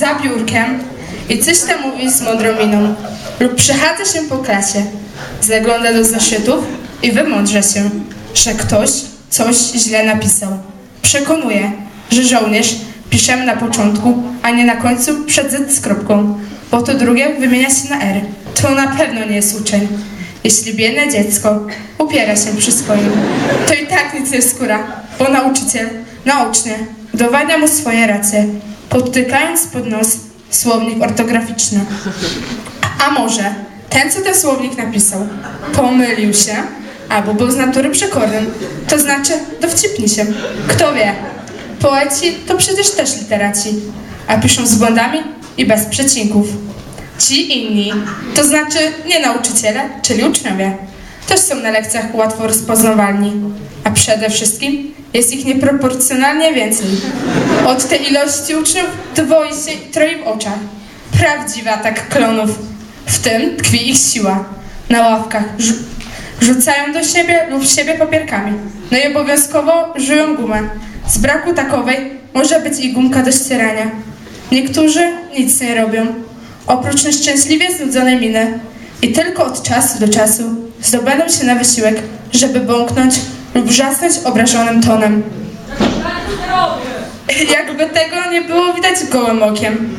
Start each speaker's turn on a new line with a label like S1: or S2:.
S1: za biurkiem i coś tam mówi z mądrą miną. Lub przechadza się po klasie, zagląda do zaszytów i wymądrza się, że ktoś coś źle napisał. Przekonuje, że żołnierz piszemy na początku, a nie na końcu przed Z z kropką, bo to drugie wymienia się na R. To na pewno nie jest uczeń. Jeśli biedne dziecko upiera się przy swoim, to i tak nic nie skóra, bo nauczyciel naucznie udowadnia mu swoje racje, podtykając pod nos słownik ortograficzny. A może ten, co ten słownik napisał, pomylił się albo był z natury przekornym, to znaczy dowcipni się. Kto wie? Poeci to przecież też literaci, a piszą z błędami i bez przecinków. Ci inni, to znaczy nie nauczyciele, czyli uczniowie, też są na lekcjach łatwo rozpoznawalni, a przede wszystkim jest ich nieproporcjonalnie więcej. Od tej ilości uczniów dwoi się troi w oczach. Prawdziwy atak klonów. W tym tkwi ich siła. Na ławkach rzu- rzucają do siebie lub siebie papierkami. No i obowiązkowo żują gumę. Z braku takowej może być i gumka do ścierania. Niektórzy nic nie robią, oprócz nieszczęśliwie znudzonej miny. I tylko od czasu do czasu zdobędą się na wysiłek, żeby bąknąć lub wrzasnąć obrażonym tonem. Jakby tego nie było widać gołym okiem.